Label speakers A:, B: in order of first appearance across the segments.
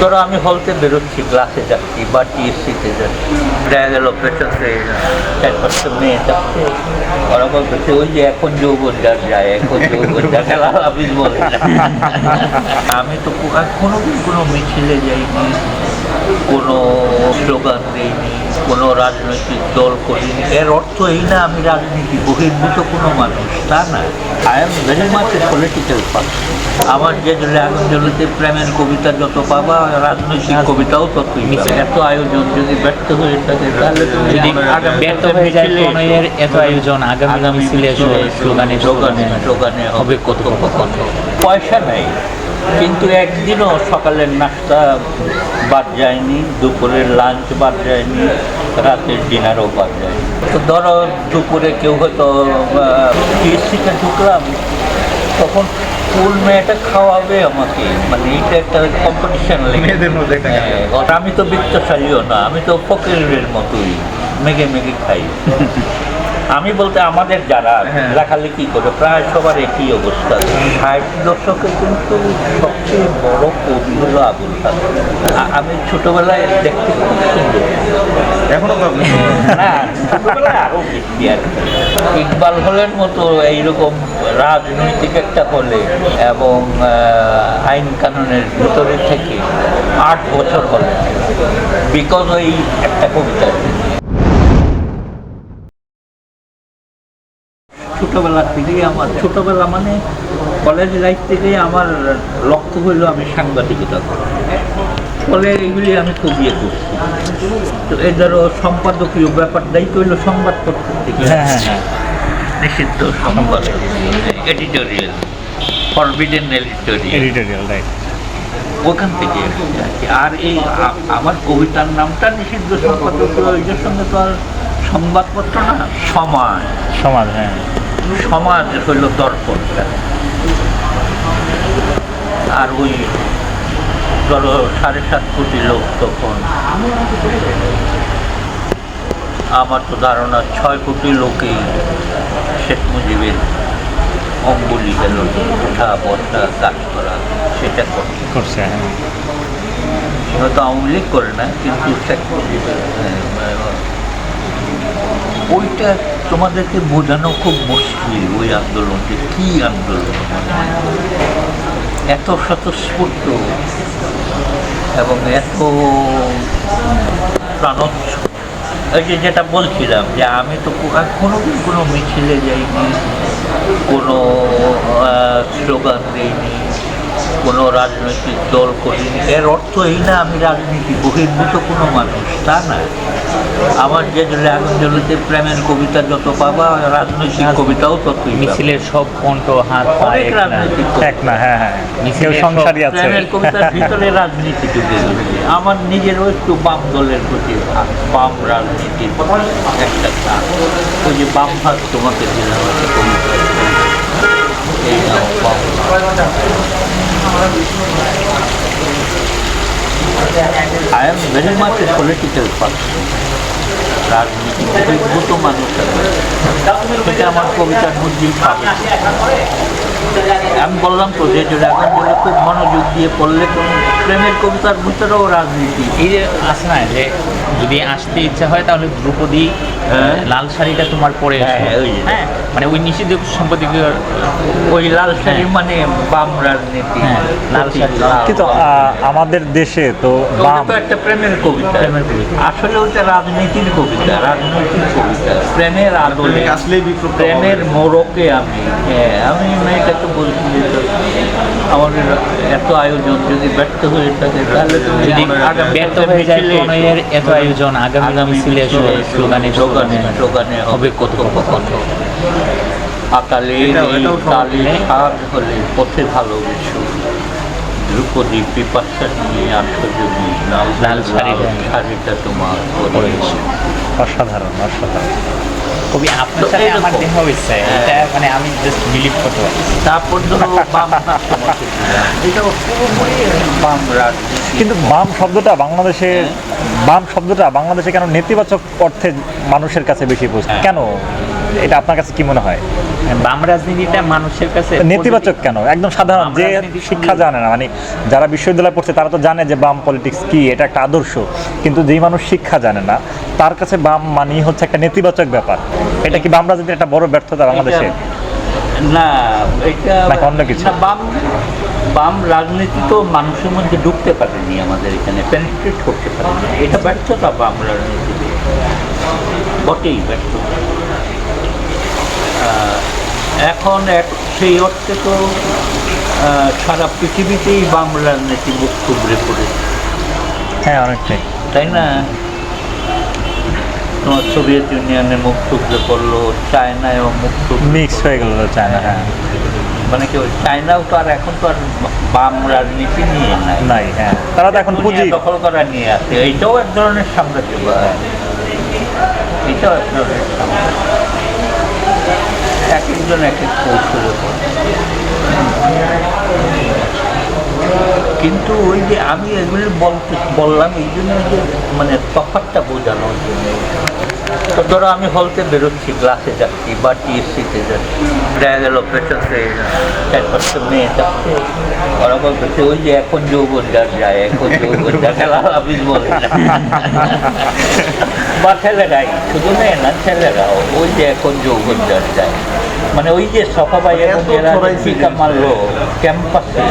A: ধরো আমি হলতে বেরোচ্ছি ক্লাসে যাচ্ছি বা টিএসসিতে যাচ্ছি। দেখা গেল থেকে চার পাঁচটা মেয়ে যাচ্ছে। ওরা বলতেছে ওই যে এখন যৌবন যার যায় এখন যৌবন যা খেলা হাফিজ বলে আমি তো কোনো কোনো মিছিলে যাইনি কোনো স্লোগান দিইনি। কোনো রাজনৈতিক দল করিনি। এর অর্থ এই না আমি রাজনীতি বহির্ভূত কোনো মানুষ তা না। I am very much a political person আমার যে জলে আগুন প্রেমের কবিতা যত পাবা রাজনৈতিক কবিতাও তত। এত আয়োজন যদি ব্যর্থ হয়ে থাকে তাহলে
B: যদি ব্যর্থ হয়ে যায় প্রণয়ের এত আয়োজন আগামী
A: আগামী
B: মিছিলে স্লোগানে
A: স্লোগানে স্লোগানে হবে কত কত পয়সা নেই কিন্তু একদিনও সকালের নাস্তা বাদ যায়নি দুপুরের লাঞ্চ বাদ যায়নি রাতের ডিনারও বাদ যায়নি। তো ধরো দুপুরে কেউ হয়তো টিএসসিতে ঢুকলাম তখন স্কুল মেয়েটা খাওয়াবে আমাকে। মানে এটা একটা কম্পিটিশন
C: মেয়েদের মধ্যে
A: হ্যাঁ, আমি তো বৃত্তশালীও না আমি তো ফকিরের মতোই মেঘে মেঘে খাই। আমি বলতে আমাদের যারা
C: হ্যাঁ।
A: লেখালেখি করে প্রায় সবার একই অবস্থা। ষাট দশকে কিন্তু সবচেয়ে বড় কবি হলো আবুল কালাম। আমি ছোটবেলায় দেখতে খুব সুন্দর।
C: এখনও
A: না ছোটবেলায় আরও। ইকবাল হলের মতো এইরকম রাজনৈতিক একটা হলে এবং আইন কানুনের ভিতরে থেকে আট বছর হলে। বিকজ ওই একটা কবিতা ছোটবেলা থেকেই আমার ছোটবেলা মানে কলেজ লাইফ থেকেই আমার লক্ষ্য হইল আমি সাংবাদিকতা ফলে এগুলি আমি খুব ইয়ে করছি। তো এই ধরো সম্পাদকীয় ব্যাপারটাই তো হইল সংবাদপত্র থেকে।
B: হ্যাঁ হ্যাঁ হ্যাঁ।
A: নিষিদ্ধ সংবাদ editorial forbidden editorial
B: editorial right
A: ওখান থেকে আর এই আমার কবিতার নামটা নিষিদ্ধ সম্পাদক ওইটার সঙ্গে তো আর সংবাদপত্র না সমাজ।
B: সমাজ হ্যাঁ।
A: সমাজ হইল দর্পণটা আর ওই ধরো সাড়ে সাত কোটি লোক তখন। আমার তো ধারণা ছয় কোটি লোকেই শেখ মুজিবের অঙ্গুলি গেল উঠা বসা কাজ করা সেটা করছে।
B: করছে হ্যাঁ।
A: হয়তো আওয়ামী লীগ করে না কিন্তু শেখ মুজিবের হ্যাঁ, ওইটা তোমাদেরকে বোঝানো খুব মুশকিল ওই আন্দোলনটি কি আন্দোলন? এত স্বতঃস্ফূর্ত এবং এত প্রাণোচ্ছ এই যে যেটা বলছিলাম যে আমি তো কোনোদিন কোনো মিছিলে যাইনি, কোনো স্লোগান দিইনি কোনো রাজনৈতিক দল করিনি। এর অর্থ এই না আমি রাজনীতি বহির্ভূত কোনো মানুষ তা না। আমার যে জলে আগুন জ্বলিতে প্রেমের কবিতা যত পাবা রাজনৈতিক কবিতাও ততই পাবা।
B: মিছিলের সব কণ্ঠ হাত
A: অনেক। রাজনৈতিক
D: না হ্যাঁ হ্যাঁ। সংসারী আছে।
A: প্রেমের কবিতার ভিতরে রাজনীতি ঢুকে আমার নিজেরও একটু বাম দলের প্রতি বাম রাজনীতির একটা টান। ওই যে বাম ভাগ তোমাকে দিলাম কবিতা। এই বাম I am very much a political person রাজনীতি মানুষ। সেটা আমার কবিতার মধ্যেই পাবে আমি বললাম তো যে এখন বলে খুব মনোযোগ দিয়ে পড়লে কোনো প্রেমের কবিতার ভিতরেও রাজনীতি।
B: এই যে আছে না যে যদি আসতে ইচ্ছা হয় তাহলে দ্রৌপদী
A: হ্যাঁ।
B: লাল শাড়িটা তোমার পরে
A: হ্যাঁ, হ্যাঁ।
B: হ্যাঁ মানে ওই নিষিদ্ধ সম্পাদকীয়
A: ওই লাল শাড়ি মানে বাম রাজনীতি।
B: হ্যাঁ, লাল শাড়ি।
D: কিন্তু আহ, আমাদের দেশে তো বাম।
A: তো একটা প্রেমের কবিতা।
B: প্রেমের কবিতা।
A: আসলে ওটা রাজনীতির কবিতা রাজনৈতিক কবিতা। প্রেমের আদলে
C: আসলেই বিপ্লব
A: প্রেমের মোড়কে আমি হ্যাঁ আমি মেয়েটাকে বলছি আমাদের এত আয়োজন যদি ব্যর্থ হয়ে থাকে তাহলে
B: যদি ব্যর্থ হয়ে যায় প্রণয়ের এত আয়োজন আগামী
A: আগামী
B: মিছিলে স্লোগানে
A: স্লোগানে স্লোগানে হবে কত কত আকালে কালে হলে পথে ভালোবেসো দ্রুপদী পিপাসা নিয়ে যদি লাল
B: লাল
A: শাড়িটা তোমার
D: অসাধারণ অসাধারণ।
B: কবি আপনার সাথে আমার দেখা। হয়েছে।
A: হ্যাঁ।
B: এটা মানে আমি জাস্ট বিলিভ করতে পারছি।
A: তারপর বাম পুরোপুরি বাম
D: কিন্তু বাম শব্দটা বাংলাদেশে বাম শব্দটা বাংলাদেশে কেন নেতিবাচক অর্থে মানুষের কাছে বেশি বুঝ
A: হ্যাঁ।
D: কেন? এটা আপনার কাছে কি মনে হয়?
B: বাম রাজনীতিটা মানুষের কাছে
D: নেতিবাচক কেন? একদম সাধারণ যে শিক্ষা জানে না মানে যারা বিশ্ববিদ্যালয়ে পড়ছে তারা তো জানে যে বাম পলিটিক্স কি এটা একটা আদর্শ। কিন্তু যেই মানুষ শিক্ষা জানে না তার কাছে বাম মানি হচ্ছে একটা নেতিবাচক ব্যাপার। এটা কি বাম রাজনীতির একটা বড় ব্যর্থতা বাংলাদেশে?
A: না এটা
D: অন্য কিছু?
A: বাম বাম রাজনীতি তো মানুষের মধ্যে ঢুকতে পারেনি আমাদের এখানে পেনিট্রেট করতে পারেনি। এটা ব্যর্থতা বাম রাজনীতি বটেই ব্যর্থ এখন এক সেই অর্থে তো সারা পৃথিবীতেই বাম রাজনীতি মুখ থুবড়ে পড়েছে
D: হ্যাঁ অনেকটাই।
A: তাই না? তোমার সোভিয়েত ইউনিয়নে মুখ থুবড়ে পড়ল চায়নায়ও মুখ
D: মিক্স হয়ে গেল চায়না হ্যাঁ।
A: মানে কি ওই চায়নাও তো আর এখন তো আর বাম রাজনীতি নিয়ে নাই।
D: নাই হ্যাঁ। তারা তো এখন পুঁজি।
A: দখল করা নিয়ে আছে। এইটাও এক ধরনের সাম্রাজ্য এটাও এক ধরনের সাম্রাজ্য এক একজন এক এক কৌশলে করে। কিন্তু ওই যে আমি এগুলো বলতে বললাম, এই জন্য যে মানে তফাতটা বোঝানোর জন্য তো ধরো আমি হলতে বেরোচ্ছি ক্লাসে যাচ্ছি বা টিএসসিতে যাচ্ছি দেখা গেল পেছন চার পাঁচটা মেয়ে যাচ্ছে। ওরা বলতেছে ওই যে এখন যৌবন যার যায় এখন যৌবন যার খেলা আবিস বলে না। বা ছেলেরাই শুধু মেয়ে না ছেলেরাও ওই যে এখন যৌবন যার যায় মানে ওই যে
C: ছড়াইছে
A: টিকা মারলো ক্যাম্পাসে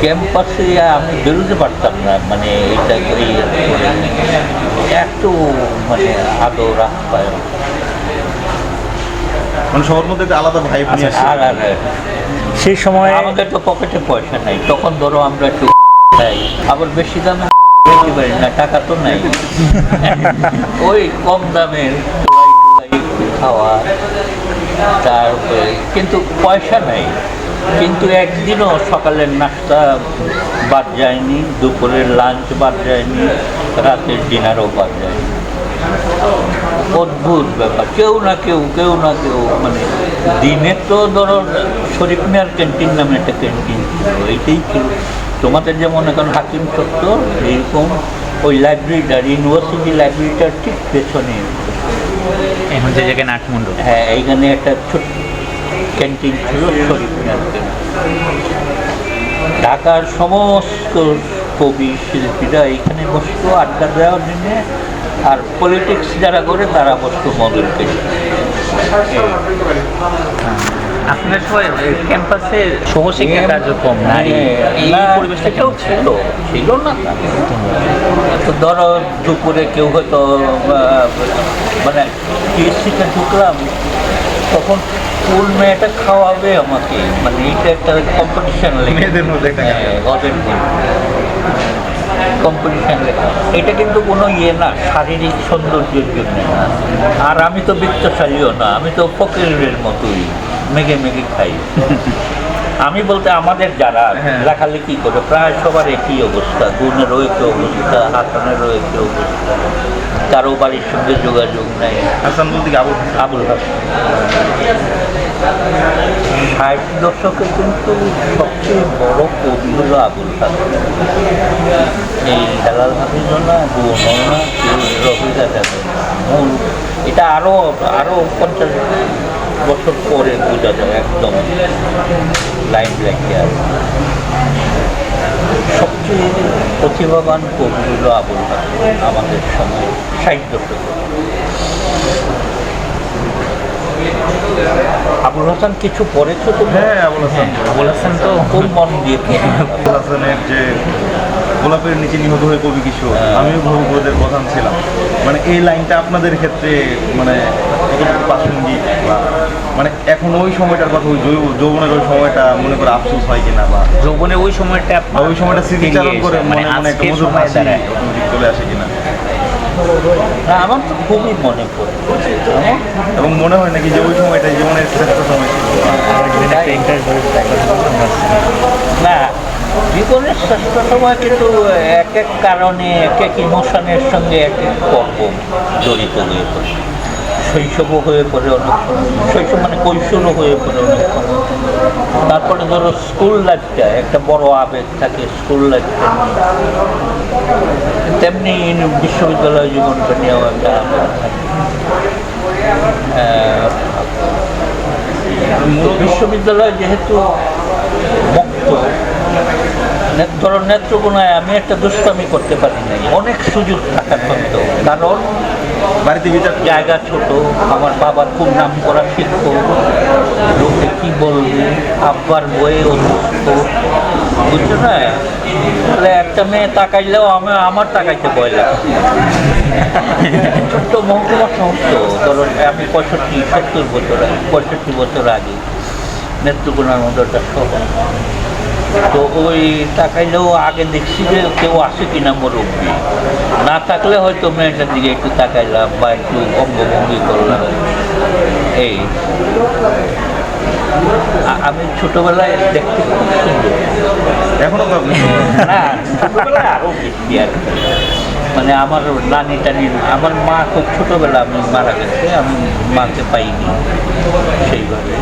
A: ক্যাম্পাসে আমি বেরোতে পারতাম না মানে এটা এই এত মানে আদর আপ্যায়ন।
C: মানে সবার মধ্যে একটা আলাদা ভাইব নিয়ে
A: আর আর
D: সেই সময়
A: আমাদের তো পকেটে পয়সা নাই। তখন ধরো আমরা একটু খাই আবার বেশি দামে খেতে পারি না টাকা তো নাই। ওই কম দামের খাওয়া তারপরে কিন্তু পয়সা নাই। কিন্তু একদিনও সকালের নাস্তা বাদ যায়নি দুপুরের লাঞ্চ বাদ যায়নি রাতের ডিনারও বাদ যায়নি। অদ্ভুত ব্যাপার। কেউ না কেউ কেউ না কেউ মানে দিনে তো ধরো শরীফ মিয়ার ক্যান্টিন নামে একটা ক্যান্টিন ছিল এইটাই ছিল। তোমাদের যেমন এখন হাকিম সত্য এইরকম ওই লাইব্রেরিটার ইউনিভার্সিটি লাইব্রেরিটার ঠিক পেছনে।
B: এখন যে জায়গায় নাটমন্ডল
A: হ্যাঁ এইখানে একটা ছোট্ট ক্যান্টিন ছিল শরীফ ঢাকার সমস্ত কবি শিল্পীরা এখানে বসতো আড্ডা দেওয়ার জন্য আর পলিটিক্স যারা করে তারা বসতো মদের কেটে
B: আপনার ক্যাম্পাসে সহশিক্ষা কার্যক্রম নারী এই
A: না,
B: পরিবেশটা
A: সেটাও
B: ছিল?
A: ছিল ছিল না তো। ধরো দুপুরে কেউ হয়তো মানে টিএসসিতে ঢুকলাম তখন কোন মেয়েটা খাওয়াবে আমাকে। মানে এটা একটা কম্পিটিশন
C: মেয়েদের মধ্যে একটা
A: হ্যাঁ, কম্পিটিশন লেখা। এটা কিন্তু কোনো ইয়ে না শারীরিক সৌন্দর্যের জন্য না। আর আমি তো বিত্তশালীও না আমি তো ফকিরের মতোই মেঘে মেঘে খাই। আমি বলতে আমাদের যারা
C: হ্যাঁ।
A: লেখালেখি করে প্রায় সবার একই অবস্থা। গুণেরও একই অবস্থা হাসানেরও একই অবস্থা। কারও বাড়ির সঙ্গে যোগাযোগ নেই।
C: হাসান বলতে কি আবু হাসান?
A: আবুল হাসান। ষাট দশকে কিন্তু সবচেয়ে বড় কবি হলো আবুল হাসান। এই হেলাল হাফিজ না গুণও না কেউ রবিদা মূল এটা আরও আরও পঞ্চাশ বছর পরে বোঝা যায় একদম লাইন লাইনে আর সবচেয়ে প্রতিভাবান কবি হলো আবুল আমাদের ষাট দশকে আবুল হাসান কিছু পড়েছো তো
C: হ্যাঁ আবুল হাসান
B: আবুল হাসান তো
A: খুব মন দিয়ে।
C: আবুল হাসানের যে গোলাপের নিচে নিহত হয়ে কবি কিশোর
A: হ্যাঁ।
C: আমিও ভববোধের প্রধান ছিলাম। এই লাইনটা আপনাদের ক্ষেত্রে মানে কতটুকু প্রাসঙ্গিক বা মানে এখন ওই সময়টার কথা ওই যৌবনের ওই সময়টা মনে করে আফসোস হয় কিনা বা
B: যৌবনে ওই সময়টা
C: ওই সময়টা স্মৃতিচারণ করে
B: মানে
C: একটা মধুর হাসি চলে আসে কিনা?
A: আমার তো খুবই মনে পড়ে।
C: এবং মনে হয় নাকি যে ওই সময়টা জীবনের শ্রেষ্ঠ সময় ছিল?
A: না জীবনের শ্রেষ্ঠ কিন্তু এক এক কারণে, এক এক ইমোশনের সঙ্গে এক এক পর্ব জড়িত হয়ে পড়ে। শৈশবও হয়ে পড়ে অনেক শৈশব মানে কৈশোরও হয়ে পড়ে অনেক তারপরে ধরো স্কুল লাইফটা একটা বড় আবেগ থাকে স্কুল লাইফটা তেমনি বিশ্ববিদ্যালয় জীবনটা নিয়েও একটা আবেগ থাকে। বিশ্ববিদ্যালয় যেহেতু মুক্ত ধরো নেত্রকোনায় আমি একটা দুষ্টামি করতে পারি নাই। অনেক সুযোগ থাকা সত্ত্বেও। কারণ
C: বাড়িতে বিচার
A: জায়গা ছোট আমার বাবার খুব নাম করা শিক্ষক লোকে কি বলবে? আব্বার বয়ে অসুস্থ। বুঝছ না? তাহলে একটা মেয়ে তাকাইলেও আমি আমার তাকাইতে ভয় লাগে। ছোট্ট মহকুমা সমস্ত। ধরো আমি পঁয়ষট্টি সত্তর বছর আগে পঁয়ষট্টি বছর আগে নেত্রকোনার মতো একটা শহর। তো ওই তাকাইলেও আগে দেখছি যে কেউ আসে কিনা মুরব্বী। না থাকলে হয়তো মেয়েটার দিকে একটু তাকাইলাম বা একটু অঙ্গভঙ্গি করলাম। এই আমি ছোটবেলায় দেখতে খুব সুন্দর।
C: এখনও তো আপনি
A: না ছোটবেলায় আরও বেশি আর মানে আমার নানি টানি আমার মা খুব ছোটবেলা আমি মারা গেছে আমি মাকে পাইনি সেইভাবে।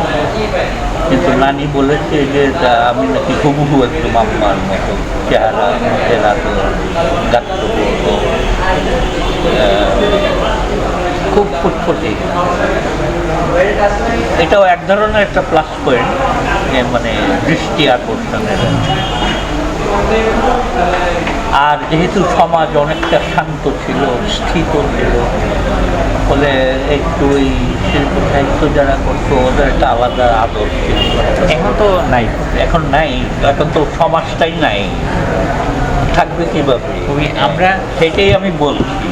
A: কিন্তু নানি বলেছে যে আমি নাকি হুবহু একদম আম্মার মতো চেহারা চেহারা তো গাত্রবর্গ খুব ফুটফুটি। এটাও এক ধরনের একটা প্লাস পয়েন্ট মানে দৃষ্টি আকর্ষণের। আর যেহেতু সমাজ অনেকটা শান্ত ছিল স্থিত ছিল ফলে একটু ওই শিল্প সাহিত্য যারা করতো ওদের একটা আলাদা আদর ছিল।
B: এখন তো নাই
A: এখন নাই এখন তো সমাজটাই নাই। থাকবে কীভাবে?
B: আমরা
A: সেটাই আমি বলছি।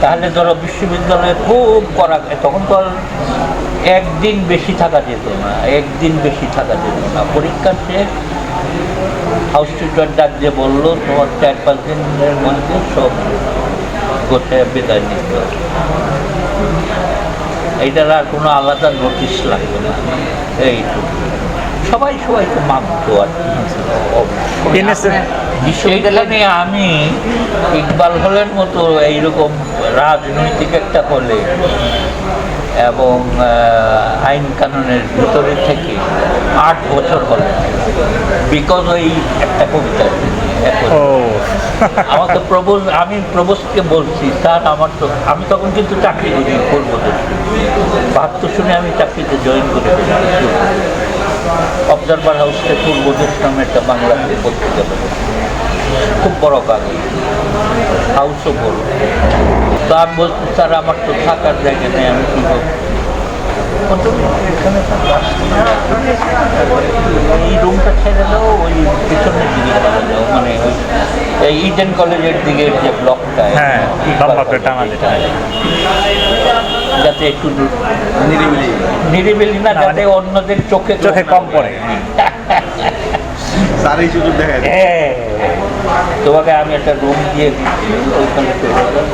A: তাহলে ধরো বিশ্ববিদ্যালয়ে খুব করা তখন তো একদিন বেশি থাকা যেত না একদিন বেশি থাকা যেত না। পরীক্ষা শেষ হাউস টিচার ডাক যে বলল তোমার চার পাঁচ দিনের মধ্যে সব গোটায় বিদায় নিতে হবে। এইটার আর কোনো আলাদা নোটিশ লাগবে না। এইটুকু। সবাই সবাইকে মানতো আর কি। সেইখানে আমি ইকবাল হলের মতো এইরকম রাজনৈতিক একটা হলে এবং আইন কানুনের ভিতরে থেকে আট বছর হলে। বিকজ ওই একটা কবিতা আমাকে প্রবোজ আমি প্রবোজকে বলছি স্যার আমার তো আমি তখন কিন্তু চাকরি করি করব বাহাত্তর শুনে আমি চাকরিতে জয়েন করে অবজারভার হাউসে পূর্বদেশ নামে একটা বাংলাতে পত্রিকা। খুব বড় কাগজ হাউসও বড়। তো আমি বলছি স্যার আমার তো থাকার জায়গা নেই আমি কী করব। এই রুমটা ছেড়ে দাও ওই পিছনের দিকে চলে যাও মানে ওই এই ইডেন কলেজের দিকের যে ব্লকটা
D: হ্যাঁ
A: যাতে একটু
C: নিরিবিলি।
A: নিরিবিলি না যাতে অন্যদের চোখে
D: চোখে কম পড়ে।
C: এই সুযোগ দেখা যায়।
A: হ্যাঁ। তোমাকে আমি একটা রুম দিয়ে দিচ্ছি ওইখানে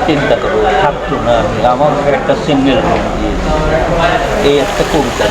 A: চিন্তা করব থাকতো না, আমি। আমাকে একটা সিঙ্গেল রুম দিয়ে এই একটা কবিতা